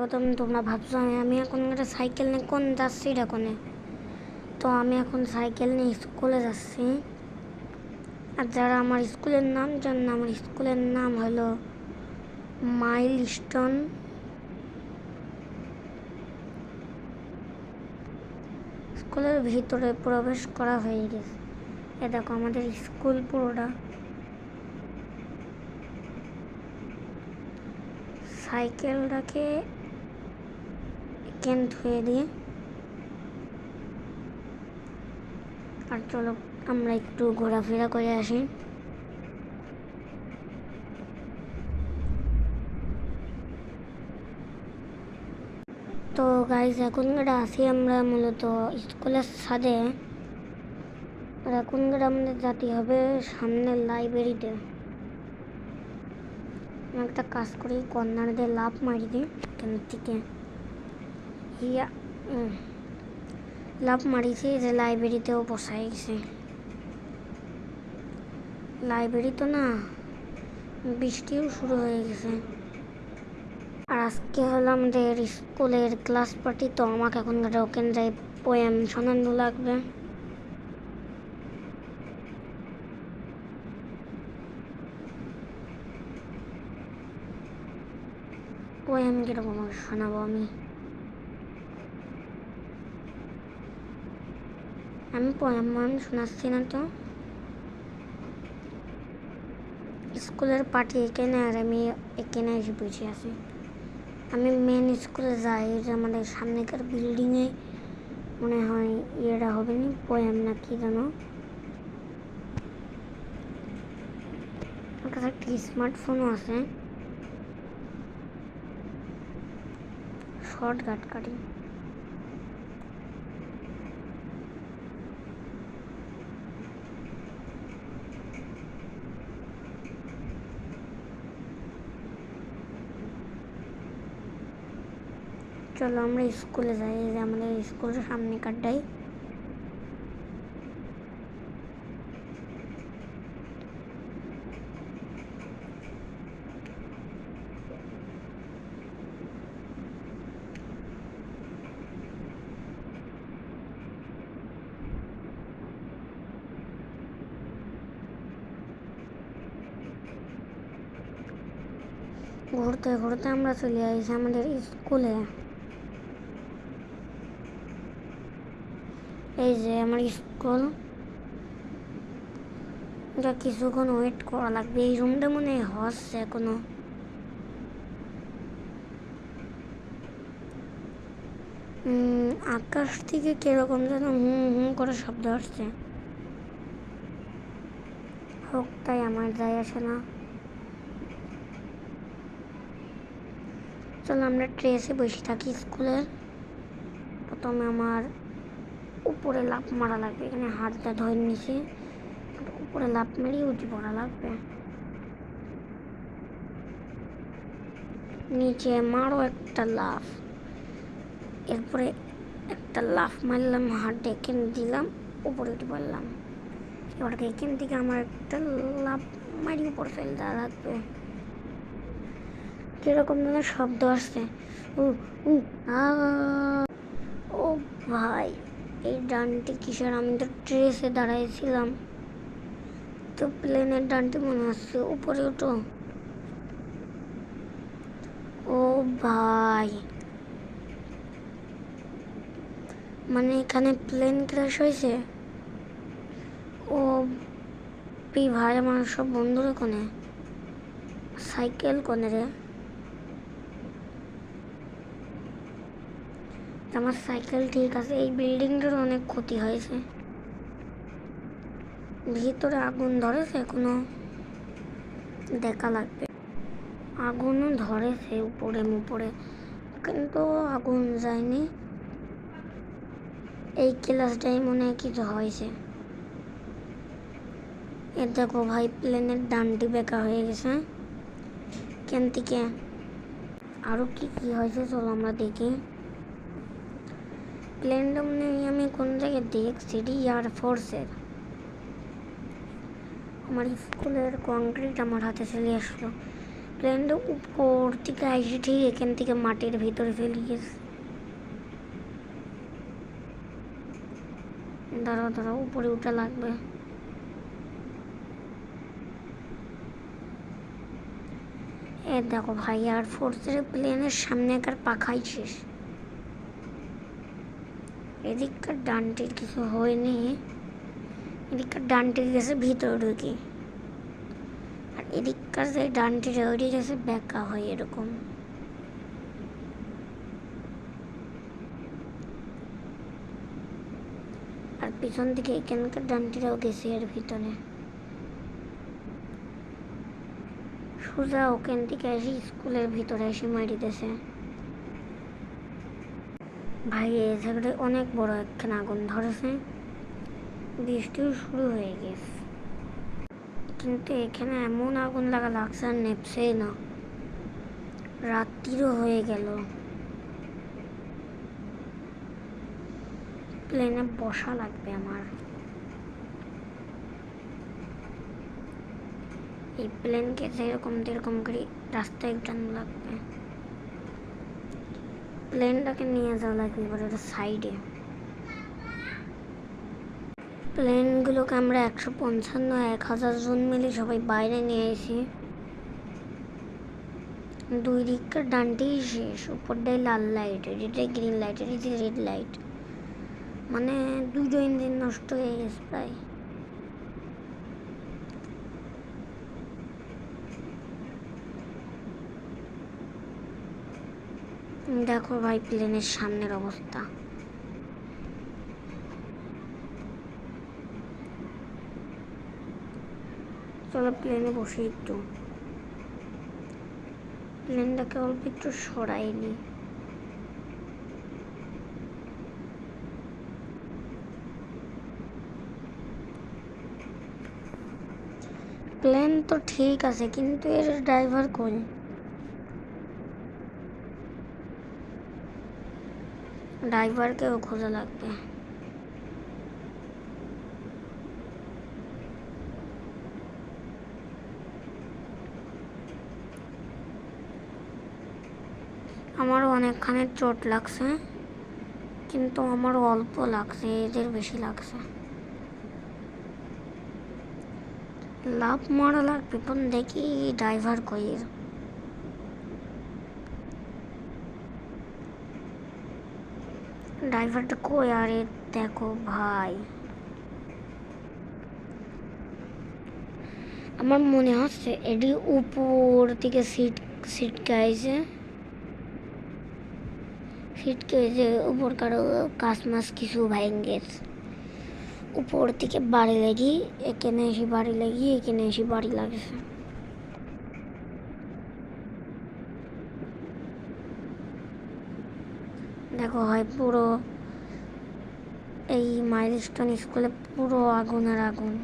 প্রথম তোমরা ভাবছ আমি এখন একটা সাইকেল নিয়ে কোন যাচ্ছি এটা তো আমি এখন সাইকেল নিয়ে স্কুলে যাচ্ছি। আর যারা আমার স্কুলের নাম জানেন আমার স্কুলের নাম হলো মাইল স্টোন স্কুলের ভিতরে প্রবেশ করা হয়ে গেছে। এ দেখো আমাদের স্কুল পুরোটা। সাইকেলটাকে কেন ধুয়ে দিয়ে আর চলো, আমরা একটু ঘোরাফেরা করে আসি। তো গাইজ এখন যেটা আছি আমরা মূলত স্কুলের ছাদে। আর এখন আমাদের জাতি হবে সামনের লাইব্রেরিতে একটা কাজ করি কর্নার দিয়ে লাভ মারি দিই কেন থেকে। ইয়া লাভ মারিছি যে লাইব্রেরিতেও বসাই গেছে লাইব্রেরি তো না, বৃষ্টিও শুরু হয়ে গেছে। আর আজকে হলো আমাদের স্কুলের ক্লাস পার্টি তো আমাকে এখন ওখানে যাই পোয়েম শোনানো লাগবে। পোয়েম কীরকম শোনাবো আমি? আমি পোয়েম শোনাচ্ছি না তো। স্কুলের পার্টি এখানে আর আমি এখানে এসে বসে আছি। আমি মেন স্কুলে যাই আমাদের সামনেকার বিল্ডিংয়ে মনে হয় ইয়েটা হবে না পোয়েম না কি জানো আমার কাছে একটা স্মার্টফোনও আছে। শর্ট কাট চলো আমরা স্কুলে যাই যে আমাদের স্কুলের সামনে কাটটাই ঘুরতে ঘুরতে আমরা চলে আসি আমাদের স্কুলে। এই যে আমার স্কুল। এটা কিছুক্ষণ ওয়েট করা লাগবে। এই রুমটা মনে হচ্ছে এখনও। আকাশ থেকে কীরকম যেন হুম হুম করে শব্দ আসছে। হোক, তাই আমার যায় আসে না। চলো আমরা ট্রেসে বসে থাকি স্কুলের প্রথমে আমার উপরে লাফ মারা লাগবে, এখানে হাতটা ধরে নিচে। উপরে লাফ মেরিয়ে উঠে পড়া লাগবে। নিচে মারো একটা লাফ। এরপরে একটা লাফ মারলাম হাত এখানে দিলাম, উপরে উঠে পড়লাম। এবার এখান থেকে আমার একটা লাফ মারি উপরে ফেলে দেওয়া লাগবে। কীরকম যেন শব্দ আসছে। উ উ আ ডানটি কিসের? আমি তো ট্রেসে দাঁড়াইছিলাম। তো প্লেনের ডানটি মনে হচ্ছে উপরে উঠো। ও ভাই। মানে এখানে প্লেন ক্র্যাশ হয়েছে? ও পি ভাই, আমার সব বন্ধুরা কোনে? সাইকেল কোনে রে? আমার সাইকেল ঠিক আছে, এই বিল্ডিংটার অনেক ক্ষতি হয়েছে। ভিতরে আগুন ধরেছে, এখনও দেখা লাগবে। আগুনও ধরেছে উপরে উপরে কিন্তু আগুন যায়নি। এই ক্লাসটাই মনে হয় কিছু হয়েছে। এ দেখো ভাই, প্লেনের ডানটি বেঁকা হয়ে গেছে। কেন থেকে? আরও কি কি হয়েছে চলো আমরা দেখি। প্লেনটা মনে হয় আমি কোন জায়গায় দেখছি? এয়ার ফোর্সের আমার স্কুলের কংক্রিট আমার হাতে চলে আসলো। প্লেনটা উপর থেকে আইসে ঠিক এখান থেকে মাটির ভিতরে ফেলে গেছে। দাঁড়াও দাঁড়াও, উপরে উঠা লাগবে। এ দেখো ভাই আর ফোর্সের প্লেনের সামনে একার পাখাই শেষ। এদিককার ডানটির কিছু হয়নি। এদিককার ডানটির গেছে ভিতরে ঢুকি আর এদিককার যে ডানটির ওইটি গেছে ব্যাকা হয় এরকম। আর পিছন দিকে এখানকার ডানটিরাও গেছে এর ভিতরে। সোজা ওখান থেকে এসে স্কুলের ভিতরে এসে মারিতেছে ভাই, এই জায়গাটায় অনেক বড় একখানে আগুন ধরেছে। বৃষ্টিও শুরু হয়ে গেছে। কিন্তু এখানে এমন আগুন লাগা লাগছে আর নেপছেই না। রাত্রিরও হয়ে গেল। প্লেনে বসা লাগবে আমার। এই প্লেনকে যেরকম যেরকম করে রাস্তায় উঠানো লাগবে। প্লেনটাকে নিয়ে যাওয়া লাগবে এবার ওটা সাইডে প্লেনগুলোকে আমরা একশো পঞ্চান্ন, এক হাজার জন মিলে সবাই বাইরে নিয়ে এসি দুই দিককার ডানটেই শেষ, উপরটাই লাল লাইট এটাই গ্রিন লাইট এটাই রেড লাইট মানে দুটো ইঞ্জিন নষ্ট হয়ে গেছে প্রায়। দেখো ভাই, প্লেনের সামনের অবস্থা। চলো প্লেনে বসে একটু। প্লেনটাকে অল্প একটু সরাই নি। প্লেন তো ঠিক আছে, কিন্তু এর ড্রাইভার কই? ড্রাইভারকেও খোঁজা লাগবে। আমারও অনেকখানি চোট লাগছে, কিন্তু আমার অল্প লাগছে, এদের বেশি লাগছে। লাভ মারা লাগবে দেখি ড্রাইভার কইয়ের। ড্রাইভারটা কই? আরে দেখো ভাই। আমার মনে হচ্ছে এটি উপর থেকে সিট সিট গাইছে সিট যে উপর কারও কাজ মাছ কিছু ভাঙ্গে উপর থেকে বাড়ি লাগি এখানে এসে বাড়ি লাগি এখানে এসে বাড়ি লাগছে। দেখো, হয় পুরো এই মাইলস্টোন স্কুলে পুরো আগুন আর আগুন।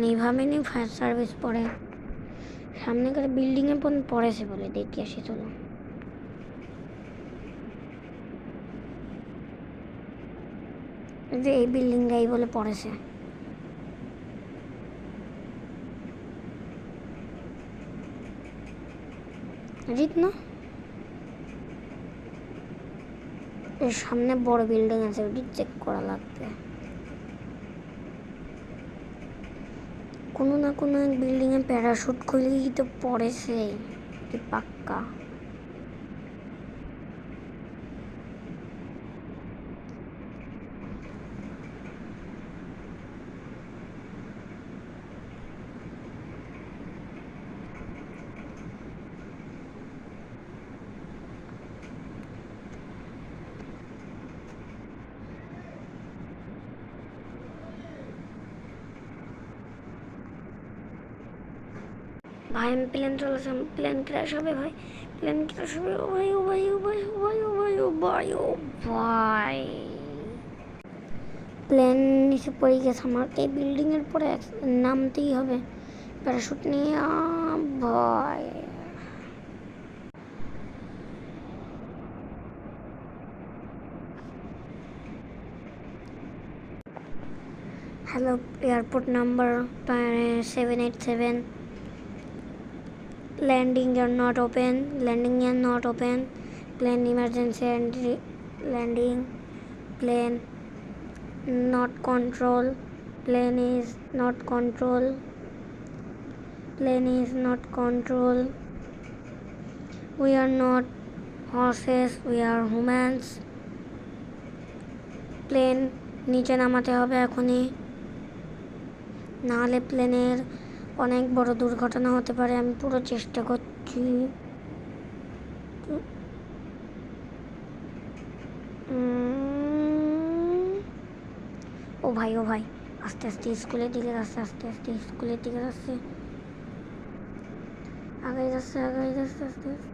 নিভাবে নি ফায়ার সার্ভিস পড়ে সামনে করে বিল্ডিং এ পর্যন্ত পড়েছে বলে দেখি আসি, চলো। যে এই বিল্ডিং গাই বলে পড়েছে। না সামনে বড় বিল্ডিং আছে, ওটি চেক করা লাগবে। কোনো না কোনো এক বিল্ডিংয়ে প্যারাশুট খুলেই তো পড়েছে পাক্কা। ভাই আমি প্লেন চলেছে প্লেন ক্র্যাশ হবে ভাই প্লেন ক্র্যাশ হবে, ও ভাই ও ভাই ও ভাই ও ভাই ও ভাই ও ভাই ও ভাই। প্লেন নিচে পড়ে গেছে আমার। এই বিল্ডিংয়ের পরে নামতেই হবে। প্যারাশুট নিয়ে ভাই hello airport number seven eight seven landing are not open landing are not open plane emergency landing plane not control plane is not control plane is not control we are not horses we are humans plane নিচে নামাতে হবে এখনই নাহলে প্লেনের অনেক বড় দুর্ঘটনা হতে পারে, আমি পুরো চেষ্টা করছি। ও ভাই ও ভাই, আস্তে আস্তে স্কুলের দিকে যাচ্ছে, আস্তে আস্তে স্কুলের দিকে যাচ্ছে। আগে যাচ্ছে আগে যাচ্ছে, আস্তে আস্তে।